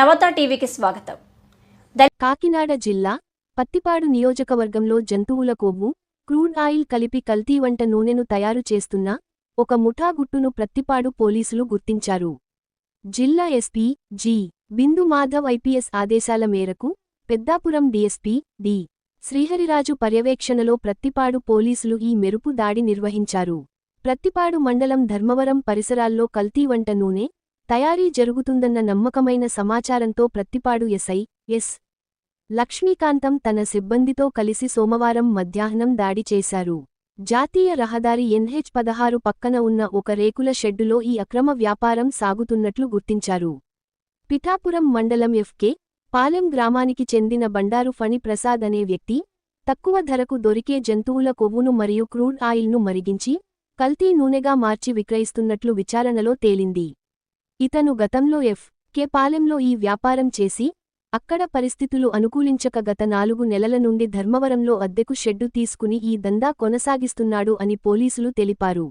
నవత టీవీకి స్వాగతం. కాకినాడ జిల్లా పత్తిపాడు నియోజకవర్గంలో జంతువుల కొవ్వు క్రూడ్ ఆయిల్ కలిపి కల్తీ వంట నూనెను తయారు చేస్తున్న ఒక ముఠా గుట్టును ప్రత్తిపాడు పోలీసులు గుర్తించారు. జిల్లా SP G. Bindu Madhav IPS ఆదేశాల మేరకు పెద్దాపురం డీఎస్పీ డి. శ్రీహరిరాజు పర్యవేక్షణలో ప్రత్తిపాడు పోలీసులు ఈ మెరుపు దాడి నిర్వహించారు. ప్రత్తిపాడు మండలం ధర్మవరం పరిసరాల్లో కల్తీ వంట నూనె తయారీ జరుగుతుందన్న నమ్మకమైన సమాచారంతో ప్రత్తిపాడు ఎస్ఐ ఎస్. లక్ష్మీకాంతం తన సిబ్బందితో కలిసి సోమవారం మధ్యాహ్నం దాడి చేశారు. జాతీయ రహదారి ఎన్హెచ్ పదహారు పక్కన ఉన్న ఒక రేకుల షెడ్డులో ఈ అక్రమ వ్యాపారం సాగుతున్నట్లు గుర్తించారు. పిఠాపురం మండలం ఎఫ్కే పాలెం గ్రామానికి చెందిన బండారు ఫణి ప్రసాద్ అనే వ్యక్తి తక్కువ ధరకు దొరికే జంతువుల కొవ్వును మరియు క్రూడ్ ఆయిల్ను మరిగించి కల్తీ నూనెగా మార్చి విక్రయిస్తున్నట్లు విచారణలో తేలింది. ఇతను గతంలో ఎఫ్. కే. పాలెంలో ఈ వ్యాపారం చేసి అక్కడ పరిస్థితులు అనుకూలించక గత నాలుగు నెలల నుండి ధర్మవరంలో అద్దెకు షెడ్డు తీసుకుని ఈ దందా కొనసాగిస్తున్నాడు అని పోలీసులు తెలిపారు.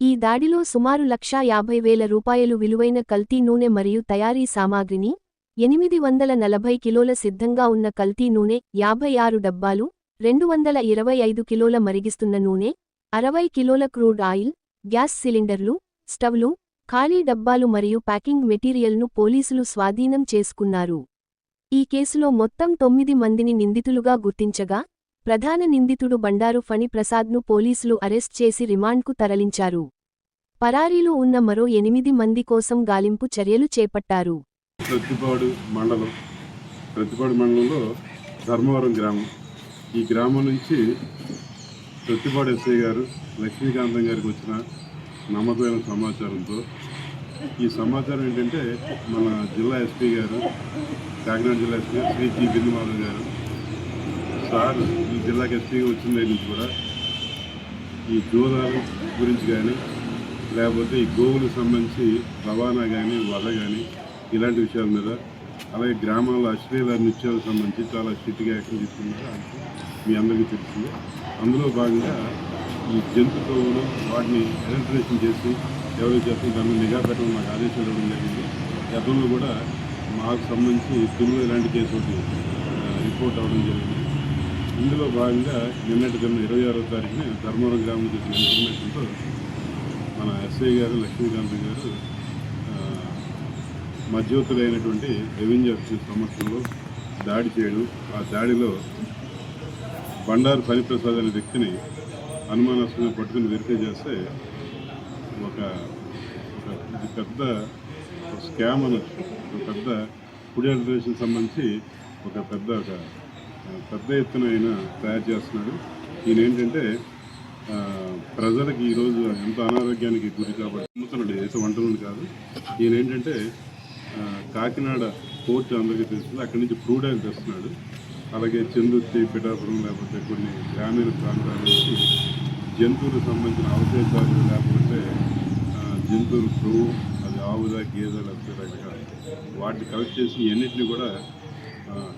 ఈ దాడిలో సుమారు లక్షా యాభై వేల రూపాయలు విలువైన కల్తీ నూనె మరియు తయారీ సామాగ్రిని ఎనిమిది వందల నలభై కిలోల సిద్ధంగా ఉన్న కల్తీ నూనె యాభై ఆరు డబ్బాలు రెండు వందల ఇరవై ఐదు కిలోల మరిగిస్తున్న నూనె అరవై కిలోల క్రూడ్ ఆయిల్ గ్యాస్ సిలిండర్లు స్టవ్లు ఖాళీ డబ్బాలు మరియు ప్యాకింగ్ మెటీరియల్ను పోలీసులు స్వాధీనం చేసుకున్నారు. ఈ కేసులో మొత్తం తొమ్మిది మందిని నిందితులుగా గుర్తించగా ప్రధాన నిందితుడు బండారు ఫణి ప్రసాద్ను పోలీసులు అరెస్ట్ చేసి రిమాండ్కు తరలించారు. పరారీలో ఉన్న మరో ఎనిమిది మంది కోసం గాలింపు చర్యలు చేపట్టారు. ప్రతిపాడు మండలం ప్రతిపాడు మండలంలో ధర్మవరం గ్రామం. ఈ గ్రామం నుంచి ప్రతిపాడు ఎస్ఐ గారు లక్ష్మీకాంతం గారికి వచ్చిన నమ్మకమైన సమాచారంతో ఈ సమాచారం ఏంటంటే మన జిల్లా ఎస్పీ గారు కాకినాడ జిల్లా ఎస్పీ గారు శ్రీ జి బిందుమాధవ్ గారు సార్ ఈ జిల్లాకి ఎస్పీగా వచ్చిన దగ్గర నుంచి కూడా ఈ జోదాలు గురించి కానీ లేకపోతే ఈ గోవులకు సంబంధించి రవాణా కానీ వల కానీ ఇలాంటి విషయాల మీద అలాగే గ్రామాల్లో అశ్లీల నృత్యాలకు సంబంధించి చాలా స్ట్రిక్ట్గా యాక్షన్ తీసుకుంటే మీ అందరికీ తెలిసింది అందులో భాగంగా ఈ జంతు కొవ్వులు వాటిని ఎలక్ట్రేషన్ చేసి ఎవరు చేస్తున్న దాని మీద నిఘా పెట్టడం నాకు ఆదేశాలు ఇవ్వడం జరిగింది. గతంలో కూడా మాకు సంబంధించి తుమ్ము ఇలాంటి కేసు ఒకటి రిపోర్ట్ అవ్వడం జరిగింది. ఇందులో భాగంగా నిన్నటి దిన ఇరవై ఆరో తారీఖున ధర్మవరం గ్రామం చేసిన ఇన్ఫర్మేషన్తో మన ఎస్ఐ గారు లక్ష్మీకాంత్ గారు మధ్యవర్తులైనటువంటి రెవెన్యూ ఆఫీసర్ సమక్షంలో దాడి చేయడం ఆ దాడిలో బండారు హరిప్రసాద్ అనే వ్యక్తిని అనుమానాస్పదంగా పట్టుకుని వెరిఫై చేస్తే ఒక ఇది పెద్ద ఒక స్కామ్ అనొచ్చు ఒక పెద్ద ఫుడ్ అడ్మినిస్ట్రేషన్ సంబంధించి ఒక పెద్ద ఒక పెద్ద ఎత్తున ఆయన తయారు చేస్తున్నాడు. ఈయన ఏంటంటే ప్రజలకి ఈరోజు ఎంతో అనారోగ్యానికి గురి కాబట్టి అమ్ముతున్నాడు ఏదో వంటలు కాదు. ఈయన ఏంటంటే కాకినాడ పోర్ట్ అందరికీ తెలుస్తుంది అక్కడి నుంచి క్రూడ్ ఆయిల్ తెస్తున్నాడు. అలాగే చందుర్తి పిఠాపురం లేకపోతే కొన్ని గ్రామీణ ప్రాంతాల నుంచి జంతువులకు సంబంధించిన అవశేషాలు లేకపోతే జంతువులు క్రూ అది ఆవుదా గేదెలు లేకపోతే రకరకాల వాటిని కలెక్ట్ చేసి ఎన్నిటిని కూడా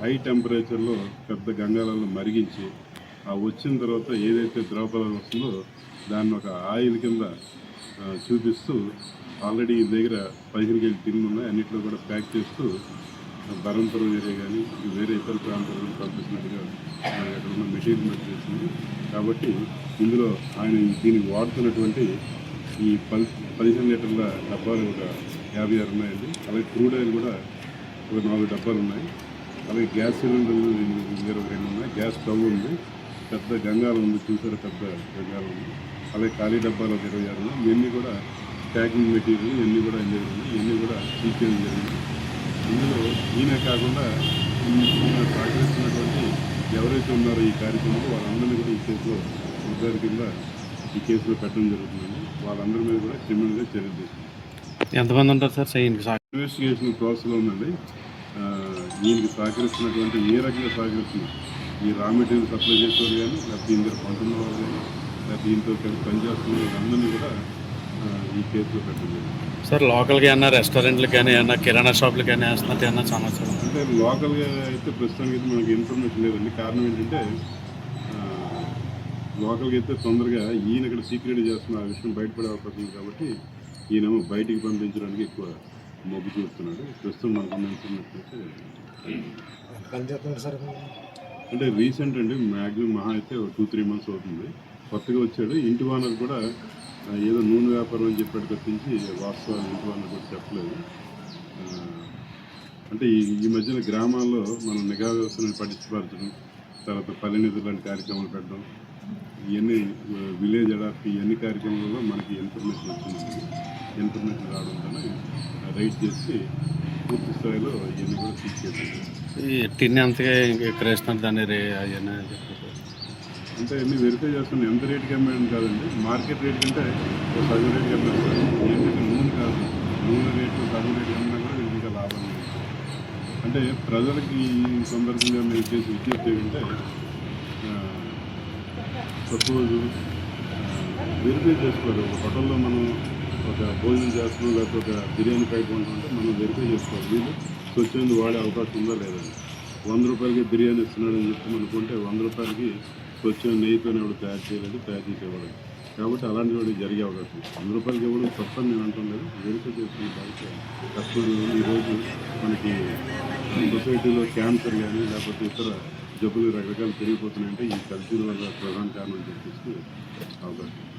హై టెంపరేచర్లో పెద్ద గంగాలలో మరిగించి ఆ వచ్చిన తర్వాత ఏదైతే ద్రవపదార్థం వస్తుందో దాన్ని ఒక ఆయిల్ కింద చూపిస్తూ ఆల్రెడీ దగ్గర పదిహేను కేజీ టిన్లు ఉన్నాయి. అన్నింటిలో కూడా ప్యాక్ చేస్తూ బరంపురం ఏరియా కానీ ఇతర ప్రాంతాలను పంపిస్తున్నట్టుగా అక్కడ ఉన్న మెటీరియల్ మెట్ చేసింది కాబట్టి ఇందులో ఆయన దీనికి వాడుతున్నటువంటి ఈ పది పదిహేను లీటర్ల డబ్బాలు ఒక యాభై ఆరు ఉన్నాయండి. అలాగే క్రూడ్ ఆయిల్ కూడా ఒక నాలుగు డబ్బాలు ఉన్నాయి. అలాగే గ్యాస్ సిలిండర్లు ఇరవై రెండు ఉన్నాయి. గ్యాస్ స్టవ్ ఉంది. పెద్ద గంగాలం ఉంది. చూసారు? పెద్ద గంగాలం ఉంది. అలాగే ఖాళీ డబ్బాలు ఒక ఇరవై ఆరు ఉన్నాయి. ఇవన్నీ కూడా ప్యాకింగ్ మెటీరియల్ ఇవన్నీ కూడా ఇందులో ఇవన్నీ కూడా సీజ్ జరిగింది. ఇందులో ఈయన కాకుండా ఈయన సహకరిస్తున్నటువంటి ఎవరైతే ఉన్నారో ఈ కార్యక్రమంలో వాళ్ళందరినీ కూడా ఈ కేసులో ఉద్దారి కింద ఈ కేసులో పెట్టడం జరుగుతుందండి. వాళ్ళందరి మీద కూడా క్రిమినల్గా చర్యలు తీసుకుంటాం. ఎంతమంది ఉంటారు సార్? ఇన్వెస్టిగేషన్ ప్రాసెస్లో ఉందండి. దీనికి సహకరిస్తున్నటువంటి ఏ రకంగా సహకరిస్తుంది ఈ రా మెటీరియల్ సప్లై చేసేవారు కానీ లేకపోతే ఇందులో పంటున్న వాళ్ళు కానీ లేకపోతే దీంతో కలిసి పనిచేస్తున్న వాళ్ళందరినీ కూడా ఈ జరిగింది సార్ లోకల్గా ఏమన్నా రెస్టారెంట్లకు కానీ ఏమన్నా కిరాణా షాపులకు కానీ వేస్తున్నట్టు ఏమన్నా సమాచారం అంటే లోకల్గా అయితే ప్రస్తుతానికి అయితే మనకి ఇన్ఫర్మేషన్ లేదండి. కారణం ఏంటంటే లోకల్గా అయితే తొందరగా ఈయన ఇక్కడ సీక్రెట్ చేస్తున్న ఆ విషయం బయటపడే అవకాశం ఉంది కాబట్టి ఈయనేమో బయటికి పంపించడానికి ఎక్కువ మొగ్గు చూస్తున్నాడు ప్రస్తుతం మనకు ఇన్ఫర్మేషన్ పని చేస్తున్నారు సార్ అంటే రీసెంట్ అండి మ్యాక్సిమం మహా అయితే టూ త్రీ మంత్స్ అవుతుంది. కొత్తగా వచ్చాడు. ఇంటి ఓనర్ కూడా ఏదో నూనె వ్యాపారం అని చెప్పాడు తప్పించి వాస్తవాలు ఇంటి కూడా చెప్పలేదు. అంటే ఈ ఈ మధ్యన గ్రామాల్లో మనం నిఘా వ్యవస్థను పట్టించబరచడం తర్వాత పల్లె లాంటి కార్యక్రమాలు పెట్టడం ఇవన్నీ విలేజ్ అడాప్ట్ ఇవన్నీ కార్యక్రమాలలో మనకి ఇన్ఫర్మేషన్ వచ్చింది. ఇన్ఫర్మేషన్ రావడంతో రైట్ చేసి పూర్తి స్థాయిలో ఇవన్నీ కూడా తీసుకెళ్ళారు ఈ టిన్ అంతగా ఇంకా వేస్తున్నారు దాన్ని అవన్నీ అంటే అన్ని వెరిఫై చేస్తున్నాం ఎంత రేటుకి అమ్మేయడం కాదండి. మార్కెట్ రేట్ కంటే ఒక సగం రేటుకి అమ్మేస్తారు ఏంటంటే నూనె కాదు. నూనె రేటు సగం రేట్ అమ్మినా కూడా వీళ్ళకి ఇంకా లాభం లేదు. అంటే ప్రజలకి ఈ సందర్భంగా మేము చేసి విజ్ఞప్తి ఏంటంటే సపోజ్ వెరిఫై చేసుకోవాలి. ఒక హోటల్లో మనం ఒక భోజనం చేస్తున్నాం లేకపోతే ఒక బిర్యానీ ప్యాక్ కొంటుంటే మనం వెరిఫై చేసుకోవాలి. వీళ్ళు స్వచ్ఛంది వాడే అవకాశం ఉందా లేదండి వంద రూపాయలకి బిర్యానీ ఇస్తున్నాడని చెప్పి అనుకుంటే వంద రూపాయలకి స్వచ్ఛమైన నెయ్యితోనే ఎవడు తయారు చేయలేదు తయారు చేసేవాడు కాబట్టి అలాంటి జరిగే అవకాశం వంద రూపాయలకి ఇవ్వడం తప్పని నేను అంటాం లేదు వెరిఫై చేసుకునే బాధ్యత ఈరోజు మనకి సొసైటీలో క్యాన్సర్ కానీ లేకపోతే ఇతర జబ్బులు రకరకాలు పెరిగిపోతున్నాయంటే ఈ కల్తీల వల్ల ప్రధాన కారణం చెప్పేసి అవకాశం